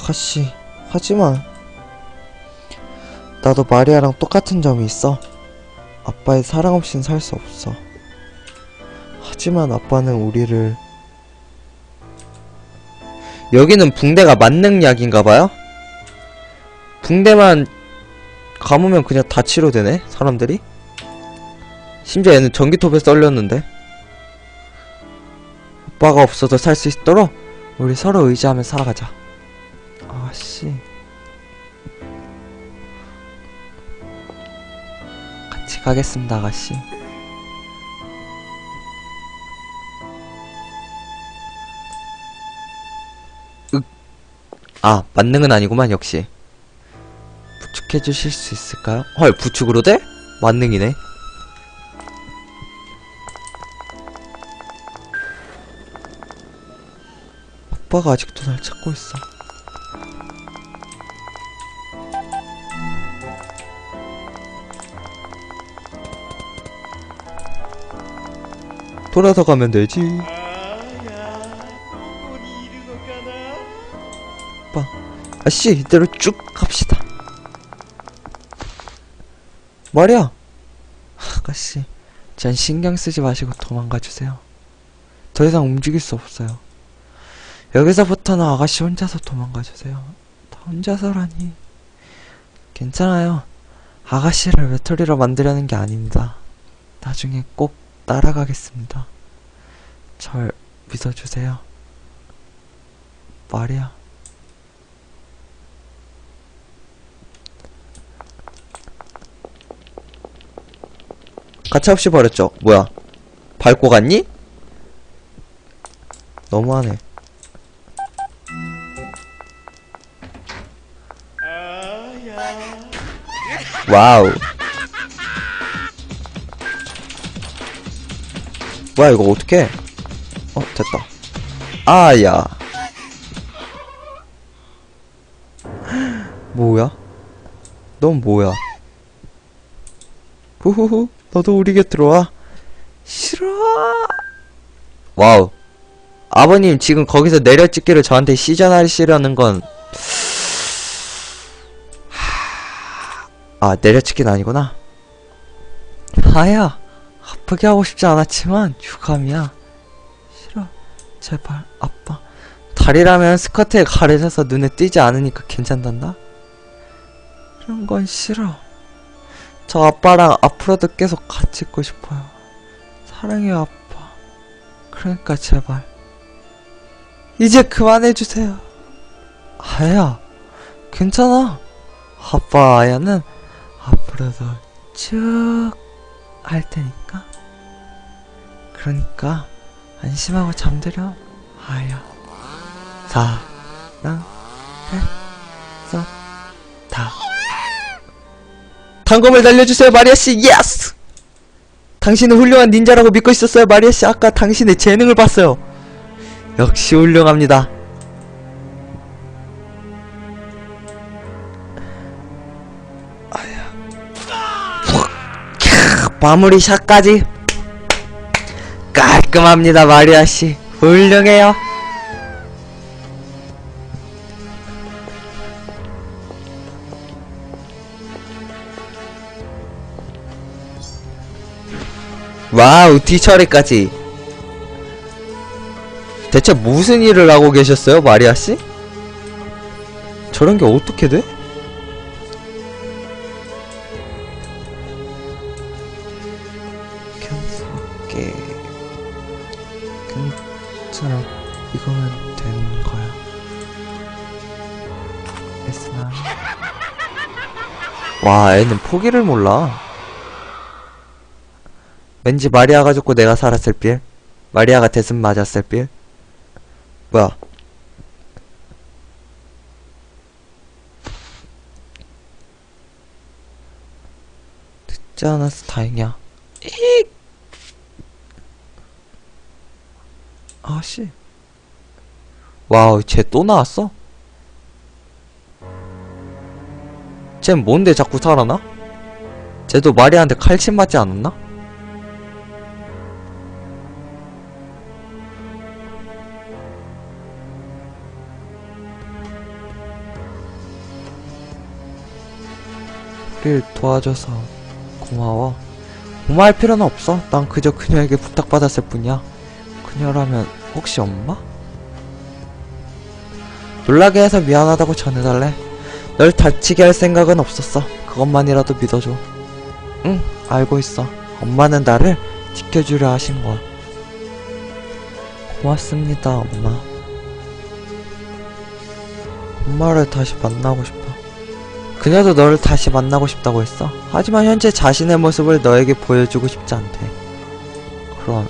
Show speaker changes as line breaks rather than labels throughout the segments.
아가씨, 하지만 나도 마리아랑 똑같은 점이 있어. 아빠의 사랑 없인 살 수 없어. 하지만 아빠는 우리를 여기는 붕대가 만능약인가봐요? 붕대만 감으면 그냥 다 치료되네 사람들이? 심지어 얘는 전기톱에 썰렸는데 아빠가 없어도 살 수 있도록 우리 서로 의지하며 살아가자 아씨 같이 가겠습니다 아가씨 윽. 아 만능은 아니구만 역시 부축해 주실 수 있을까요? 헐 부축으로 돼? 만능이네 아빠가 아직도 날 찾고 있어 돌아서 가면 되지. 아빠 아씨 이대로 쭉 갑시다. 말이야 아가씨 전 신경 쓰지 마시고 도망가 주세요. 더 이상 움직일 수 없어요. 여기서부터는 아가씨 혼자서 도망가 주세요. 다 혼자서라니. 괜찮아요. 아가씨를 외톨이로 만들려는 게 아닙니다. 나중에 꼭 따라가겠습니다 절 믿어주세요 말이야 가차없이 버렸죠. 뭐야? 밟고 갔니? 너무하네. 와우. 뭐야 이거 어떻게? 어 됐다. 아야. 뭐야? 넌 뭐야? 후후후 너도 우리 곁으로 와 싫어 와우 아버님 지금 거기서 내려찍기를 저한테 시전하시려는 건 아 내려찍기는 아니구나 하야 아프게 하고 싶지 않았지만 유감이야 싫어 제발 아빠 다리라면 스커트에 가려져서 눈에 띄지 않으니까 괜찮단다 이런 건 싫어 저 아빠랑 앞으로도 계속 같이 있고 싶어요. 사랑해요, 아빠. 그러니까 제발. 이제 그만해주세요. 아야, 괜찮아. 아빠, 아야는 앞으로도 쭉 할 테니까. 그러니까, 안심하고 잠들여. 아야. 사랑, 했어, 다. 단검을 날려주세요, 마리아씨, 예스! 당신은 훌륭한 닌자라고 믿고 있었어요, 마리아씨. 아까 당신의 재능을 봤어요. 역시 훌륭합니다. 마무리 샷까지. 깔끔합니다, 마리아씨. 훌륭해요. 와우 뒤처리까지 대체 무슨 일을 하고 계셨어요 마리아씨? 저런 게 어떻게 돼? 와 애는 포기를 몰라. 왠지 마리아가 죽고 내가 살았을 빌 마리아가 대슴 맞았을 빌 뭐야? 듣지 않아서 다행이야. 익 아씨. 와우 쟤 또 나왔어? 쟨 뭔데 자꾸 살아나? 쟤도 마리아한테 칼침 맞지 않았나? 를 도와줘서 고마워 고마울 필요는 없어 난 그저 그녀에게 부탁받았을 뿐이야 그녀라면 혹시 엄마? 놀라게 해서 미안하다고 전해달래 널 다치게 할 생각은 없었어. 그것만이라도 믿어줘. 응, 알고 있어. 엄마는 나를 지켜주려 하신 거야. 고맙습니다, 엄마. 엄마를 다시 만나고 싶어. 그녀도 너를 다시 만나고 싶다고 했어. 하지만 현재 자신의 모습을 너에게 보여주고 싶지 않대. 그럼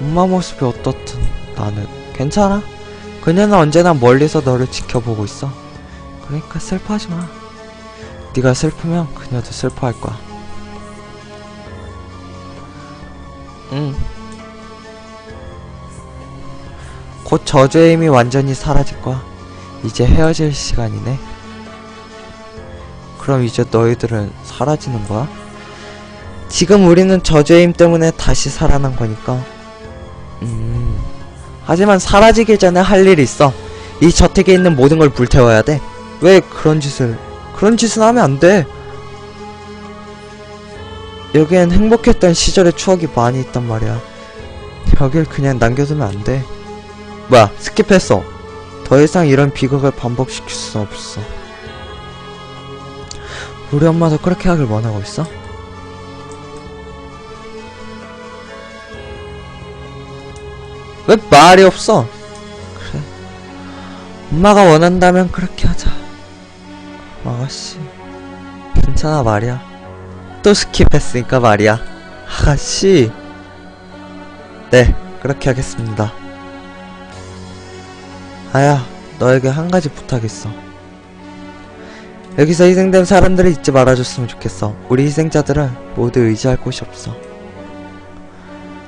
엄마 모습이 어떻든 나는 괜찮아. 그녀는 언제나 멀리서 너를 지켜보고 있어. 그러니까 슬퍼하지 마. 네가 슬프면 그녀도 슬퍼할 거야. 응. 곧 저주의 힘이 완전히 사라질 거야. 이제 헤어질 시간이네. 그럼 이제 너희들은 사라지는 거야? 지금 우리는 저주의 힘 때문에 다시 살아난 거니까. 음. 하지만 사라지기 전에 할 일이 있어. 이 저택에 있는 모든 걸 불태워야 돼. 왜 그런 짓을, 그런 짓은 하면 안 돼. 여기엔 행복했던 시절의 추억이 많이 있단 말이야. 여길 그냥 남겨두면 안 돼. 뭐야, 스킵했어. 더 이상 이런 비극을 반복시킬 수 없어. 우리 엄마도 그렇게 하길 원하고 있어? 왜 말이 없어? 그래. 엄마가 원한다면 그렇게 하자. 아가씨. 괜찮아 말이야. 또 스킵했으니까 말이야. 아가씨. 네, 그렇게 하겠습니다. 아야, 너에게 한 가지 부탁있어. 여기서 희생된 사람들을 잊지 말아줬으면 좋겠어. 우리 희생자들은 모두 의지할 곳이 없어.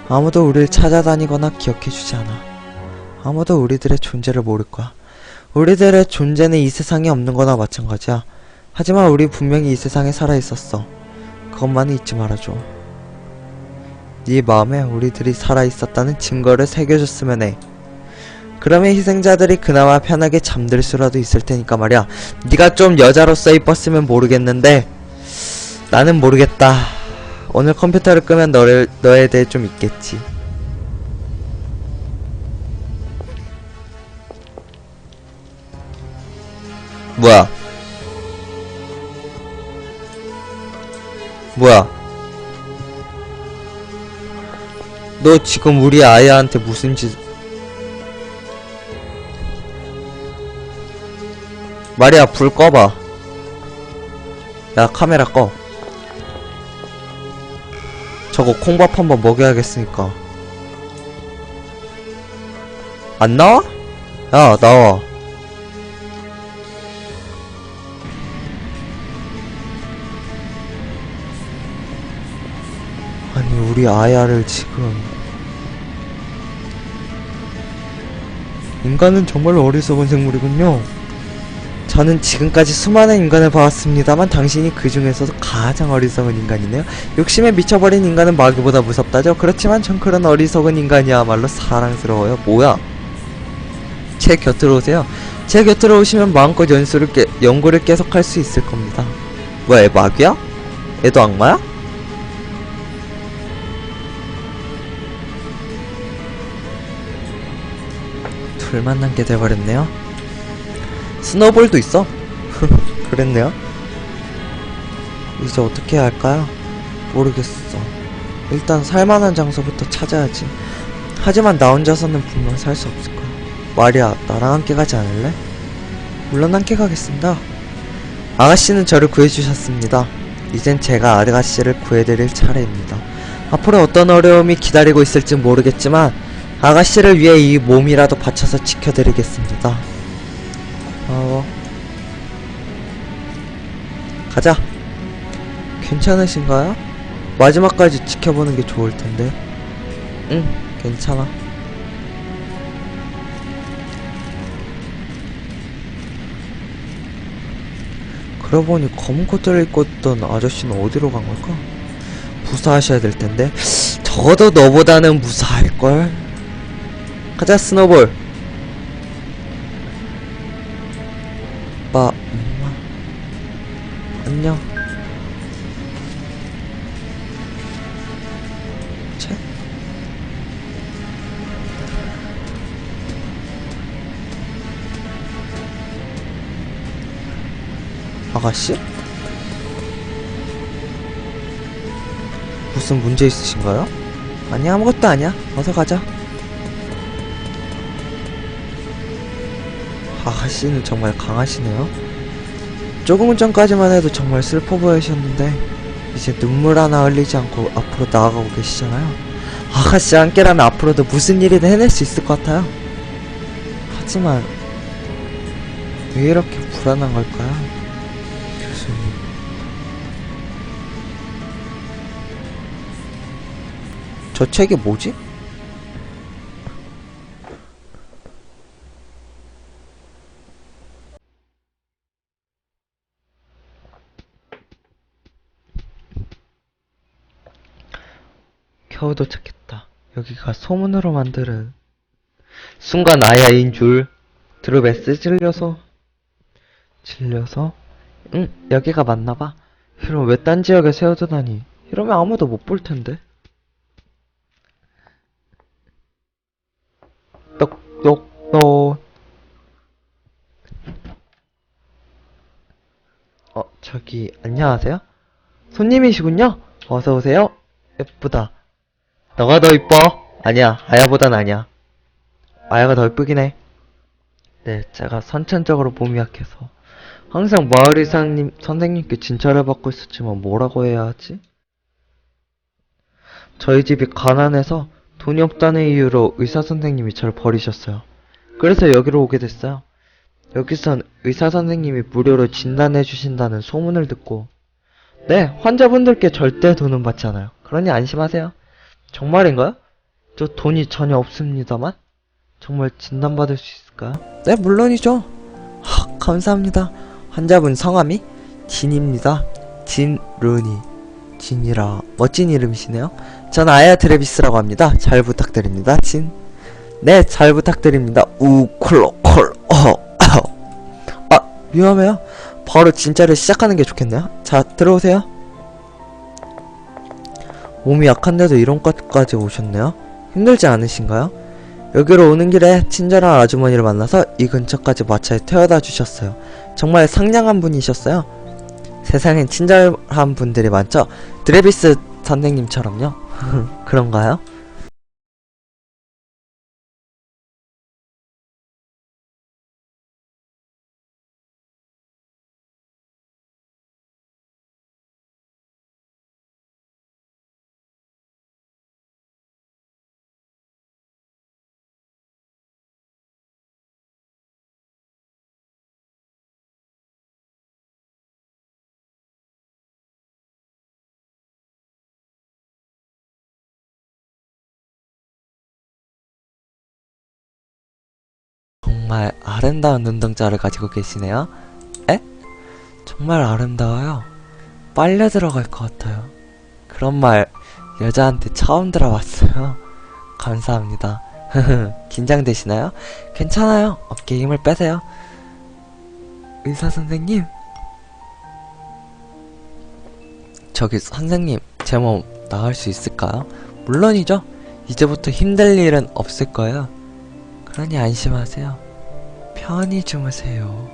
아무도 우리를 찾아다니거나 기억해주지 않아. 아무도 우리들의 존재를 모를 거야. 우리들의 존재는 이 세상에 없는 거나 마찬가지야. 하지만 우리 분명히 이 세상에 살아 있었어. 그것만은 잊지 말아줘. 네 마음에 우리들이 살아 있었다는 증거를 새겨줬으면 해. 그러면 희생자들이 그나마 편하게 잠들 수라도 있을 테니까 말이야. 네가 좀 여자로서 이뻤으면 모르겠는데 나는 모르겠다. 오늘 컴퓨터를 끄면 너를 너에 대해 좀 있겠지. 뭐야? 뭐야? 너 지금 우리 아이한테 무슨 짓? 마리아 불 꺼봐. 야 카메라 꺼. 저거 콩밥 한번 먹여야겠으니까. 안 나와? 야 나와. 우리 아야를 지금 인간은 정말 어리석은 생물이군요. 저는 지금까지 수많은 인간을 봐왔습니다만 당신이 그 중에서도 가장 어리석은 인간이네요. 욕심에 미쳐버린 인간은 마귀보다 무섭다죠. 그렇지만 전 그런 어리석은 인간이야말로 사랑스러워요. 뭐야? 제 곁으로 오세요. 제 곁으로 오시면 마음껏 연수를 깨, 연구를 계속할 수 있을 겁니다. 뭐야, 얘 마귀야? 얘도 악마야? 둘 만나게 돼버렸네요. 스노볼도 있어? 그랬네요. 이제 어떻게 해야 할까요? 모르겠어. 일단 살만한 장소부터 찾아야지. 하지만 나 혼자서는 분명 살 수 없을 거야. 마리아, 나랑 함께 가지 않을래? 물론 함께 가겠습니다. 아가씨는 저를 구해주셨습니다. 이젠 제가 아가씨를 구해드릴 차례입니다. 앞으로 어떤 어려움이 기다리고 있을지 모르겠지만 아가씨를 위해 이 몸이라도 바쳐서 지켜드리겠습니다. 고마워. 가자. 괜찮으신가요? 마지막까지 지켜보는 게 좋을 텐데. 응, 괜찮아. 그러고 보니 검은 코트를 입고 있던 아저씨는 어디로 간 걸까? 무사하셔야 될 텐데. 적어도 너보다는 무사할걸? 가자 스노볼. 아빠 엄마. 안녕. 책 아가씨? 무슨 문제 있으신가요? 아니 아무것도 아니야. 어서 가자. 아가씨는 정말 강하시네요. 조금 전까지만 해도 정말 슬퍼 보이셨는데 이제 눈물 하나 흘리지 않고 앞으로 나아가고 계시잖아요. 아가씨 함께라면 앞으로도 무슨 일이든 해낼 수 있을 것 같아요. 하지만 왜 이렇게 불안한 걸까요? 교수님. 저 책이 뭐지? 겨우 도착했다. 여기가 소문으로 만드는 순간 아야인 줄 드루베스 찔려서 질려서 응 여기가 맞나봐. 이런 외딴 지역에 세워두다니. 이러면 아무도 못 볼 텐데. 똑똑똑 어 저기 안녕하세요? 손님이시군요? 어서 오세요. 예쁘다 너가 더 이뻐 아니야 아야보단 아니야 아야가 더 이쁘긴 해 네, 제가 선천적으로 몸이 약해서 항상 마을 이사님 선생님께 진찰을 받고 있었지만 뭐라고 해야 하지? 저희 집이 가난해서 돈이 없다는 이유로 의사 선생님이 저를 버리셨어요. 그래서 여기로 오게 됐어요. 여기선 의사 선생님이 무료로 진단해 주신다는 소문을 듣고 네, 환자분들께 절대 돈은 받지 않아요. 그러니 안심하세요. 정말인가요? 저 돈이 전혀 없습니다만 정말 진단받을 수 있을까요? 네, 물론이죠. 하, 감사합니다. 환자분 성함이 진입니다. 진루니. 진이라 멋진 이름이시네요. 전 아야 트레비스라고 합니다. 잘 부탁드립니다. 진. 네, 잘 부탁드립니다. 우 콜로콜. 어. 아, 위험해요. 바로 진짜를 시작하는 게 좋겠네요. 자, 들어오세요. 몸이 약한데도 이런 것까지 오셨네요. 힘들지 않으신가요? 여기로 오는 길에 친절한 아주머니를 만나서 이 근처까지 마차에 태워다 주셨어요. 정말 상냥한 분이셨어요. 세상엔 친절한 분들이 많죠? 드레비스 선생님처럼요. 그런가요? 정말 아름다운 눈동자를 가지고 계시네요. 에? 정말 아름다워요. 빨려 들어갈 것 같아요. 그런 말 여자한테 처음 들어봤어요. 감사합니다. 긴장되시나요? 괜찮아요. 어깨에 힘을 빼세요. 의사 선생님. 저기 선생님, 제 몸 나을 수 있을까요? 물론이죠. 이제부터 힘들 일은 없을 거예요. 그러니 안심하세요. 편히 주무세요.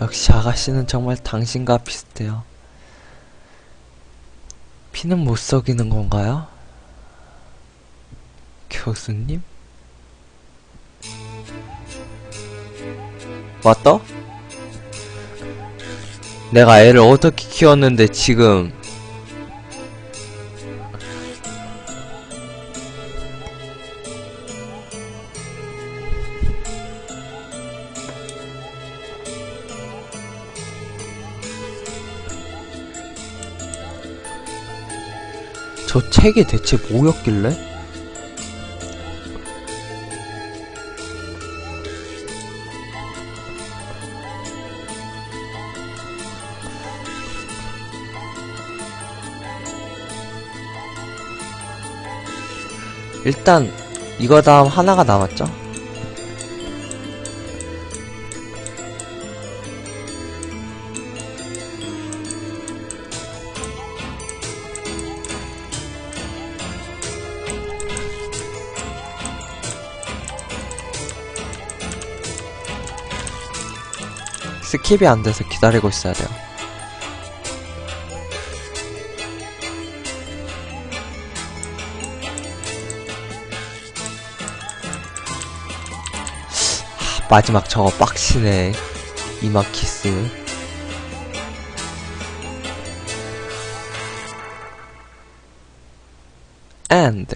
역시 아가씨는 정말 당신과 비슷해요. 피는 못 속이는 건가요? 교수님? 맞다? 내가 애를 어떻게 키웠는데 지금 저 책이 대체 뭐였길래? 일단 이거 다음 하나가 남았죠? 스킵이 안 돼서 기다리고 있어야 돼요. 하, 마지막 저거 빡치네. 이막 키스. and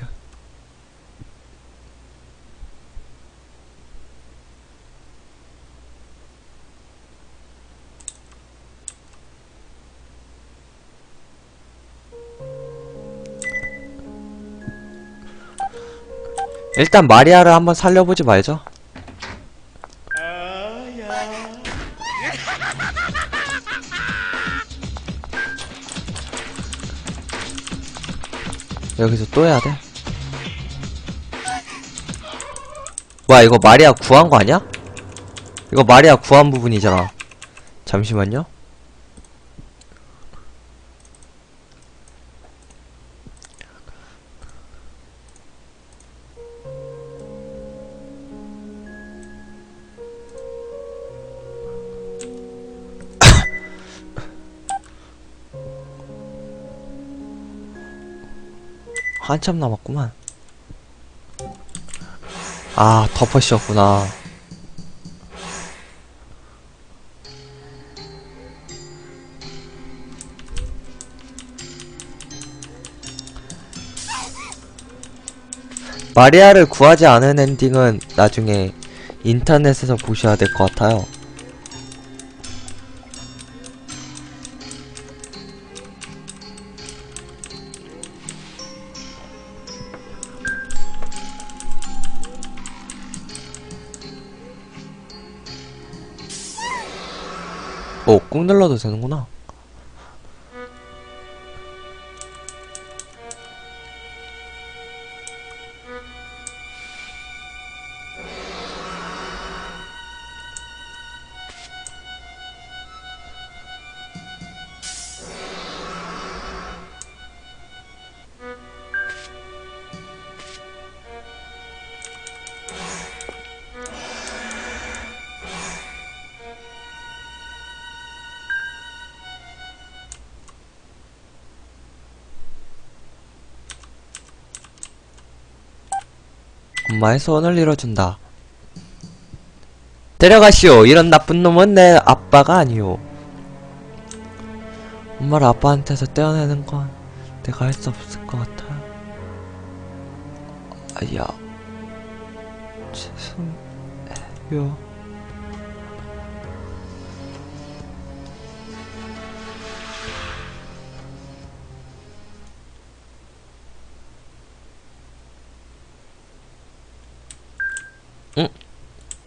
일단 마리아를 한번 살려보지 말죠. 여기서 또 해야 돼? 와 이거 마리아 구한 거 아니야? 이거 마리아 구한 부분이잖아. 잠시만요. 한참 남았구만. 아, 덮어씌웠구나. 마리아를 구하지 않은 엔딩은 나중에 인터넷에서 보셔야 될 것 같아요. 꾹 눌러도 되는구나. 엄마의 소원을 이뤄준다. 데려가시오. 이런 나쁜 놈은 내 아빠가 아니오. 엄마를 아빠한테서 떼어내는 건 내가 할 수 없을 것 같아. 아야. 죄송해요.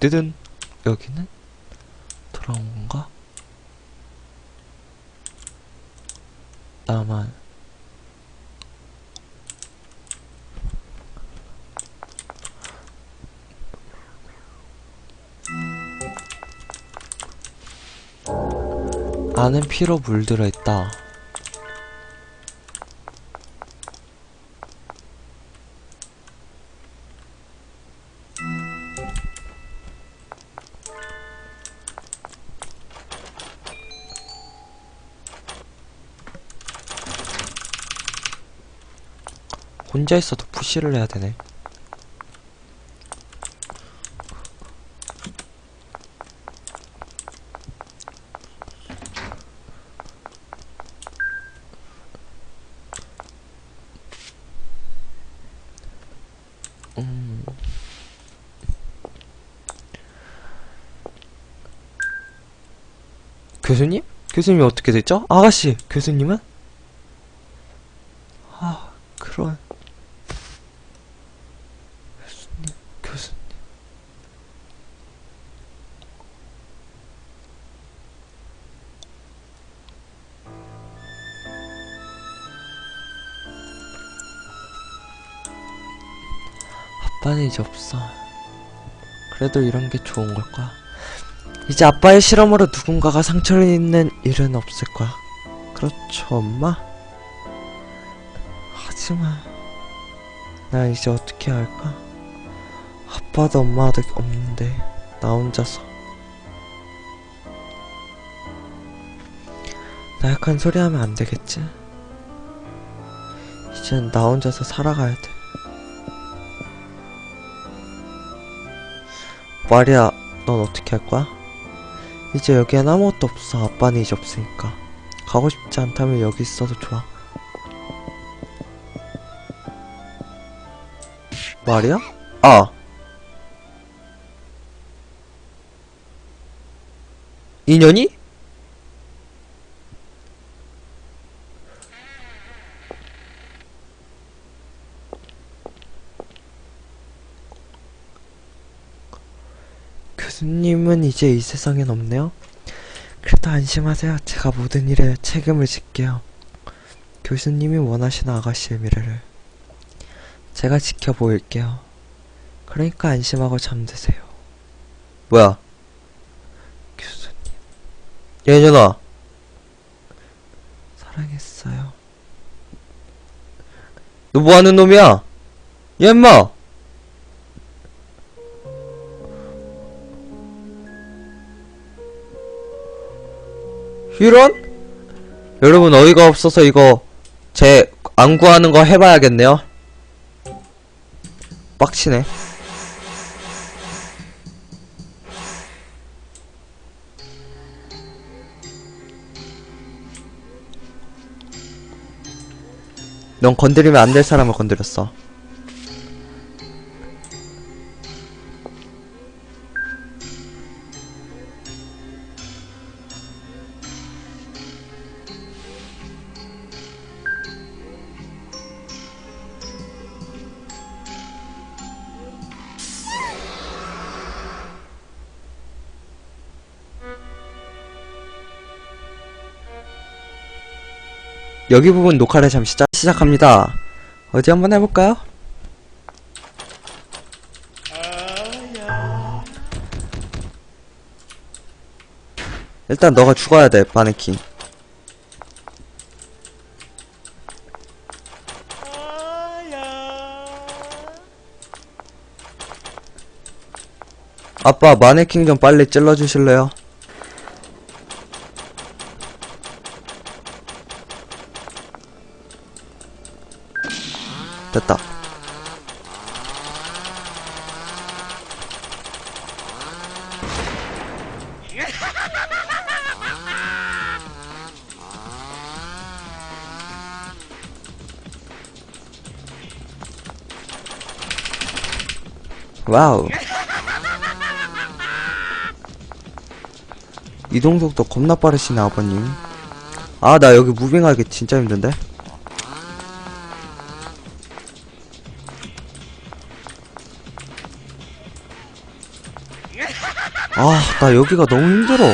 뜨든 여기는 돌아온 건가? 나만 안은 피로 물들어 있다. 혼자 있어도 푸시를 해야 되네. 음. 교수님? 교수님이 어떻게 됐죠? 아가씨, 교수님은? 아, 그런. 아빠는 이제 없어. 그래도 이런 게 좋은 걸 거야. 이제 아빠의 실험으로 누군가가 상처를 입는 일은 없을 거야. 그렇죠, 엄마? 하지만, 나 이제 어떻게 할까? 아빠도 엄마도 없는데, 나 혼자서. 나약한 소리 하면 안 되겠지? 이젠 나 혼자서 살아가야 돼. 마리아, 넌 어떻게 할 거야? 이제 여기엔 아무것도 없어. 아빠는 이제 없으니까. 가고 싶지 않다면 여기 있어도 좋아. 마리아? 아. 인연이? 교수님은 이제 이 세상엔 없네요. 그래도 안심하세요. 제가 모든 일에 책임을 질게요. 교수님이 원하시는 아가씨의 미래를 제가 지켜보일게요. 그러니까 안심하고 잠드세요. 뭐야? 교수님. 야, 이년아. 사랑했어요. 너 뭐하는 놈이야? 야, 임마! 이런? 여러분 어이가 없어서 이거 제 안 구하는 거 해봐야겠네요. 빡치네. 넌 건드리면 안 될 사람을 건드렸어. 여기 부분 녹화를 잠시 시작, 시작합니다. 어디 한번 해볼까요? 일단 너가 죽어야 돼, 마네킹. 아빠, 마네킹 좀 빨리 찔러주실래요? 와우. 이동 속도 겁나 빠르시네, 아버님. 아, 나 여기 무빙하기 진짜 힘든데? 아, 나 여기가 너무 힘들어.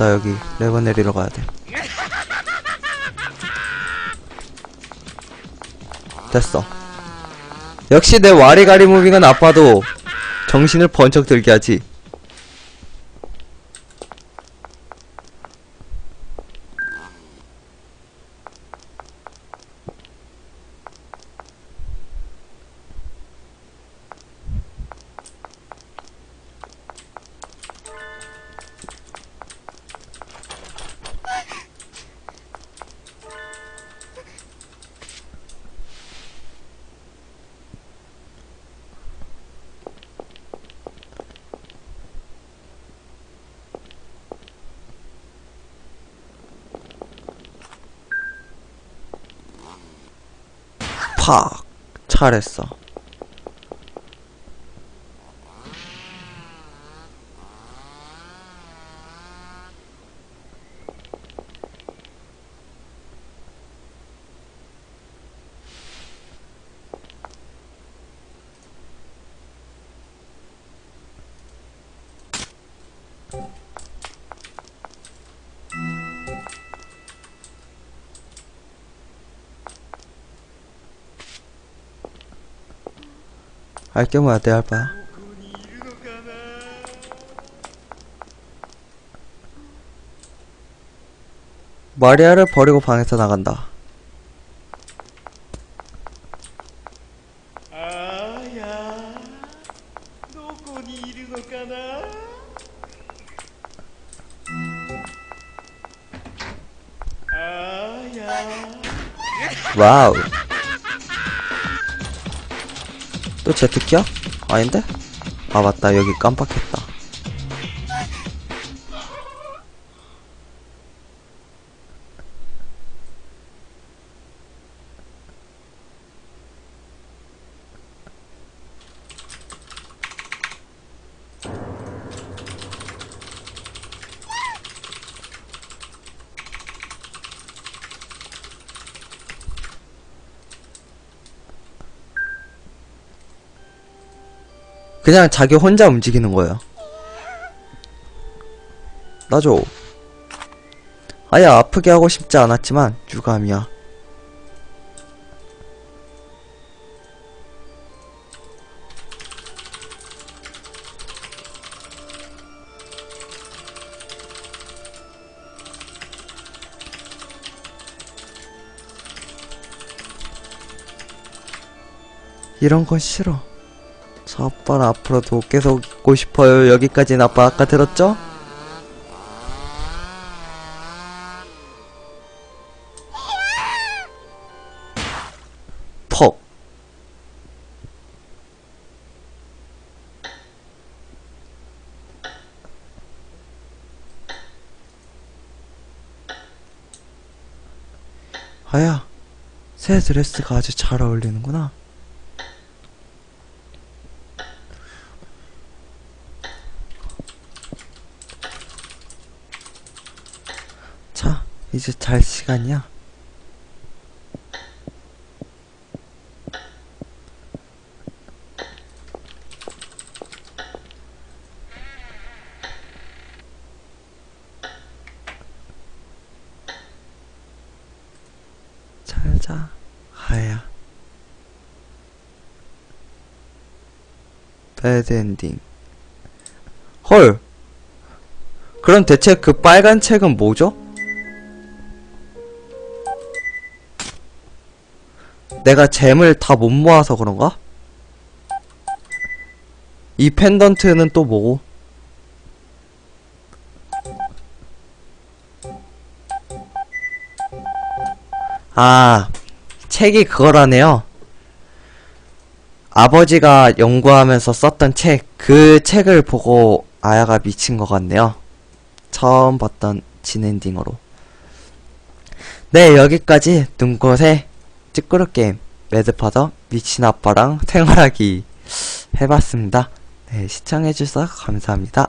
아, 맞다. 여기 레버 내리러 가야 돼. 됐어. 역시 내 와리가리 무빙은 아빠도 정신을 번쩍 들게 하지. 팍! 잘했어. 알게 뭐야 대 알바 마리아를 버리고 방에서 나간다. 와우. 또 제트키야? 아닌데? 아, 맞다. 여기 깜빡했다. 그냥 자기 혼자 움직이는 거예요. 나줘. 아야, 아프게 하고 싶지 않았지만, 유감이야. 이런 건 싫어. 저 아빠는 앞으로도 계속 있고 싶어요. 여기까지는 아빠 아까 들었죠? 퍽. 아야, 새 드레스가 아주 잘 어울리는구나. 자, 이제 잘 시간이야. 잘 자, 하야. 배드 엔딩. 헐! 그럼 대체 그 빨간 책은 뭐죠? 내가 잼을 다 못 모아서 그런가? 이 펜던트는 또 뭐고? 아, 책이 그거라네요. 아버지가 연구하면서 썼던 책, 그 책을 보고 아야가 미친 것 같네요. 처음 봤던 진엔딩으로. 네, 여기까지 눈꽃의 찌끄러 게임 매드파더 미친 아빠랑 생활하기 해봤습니다. 네, 시청해주셔서 감사합니다.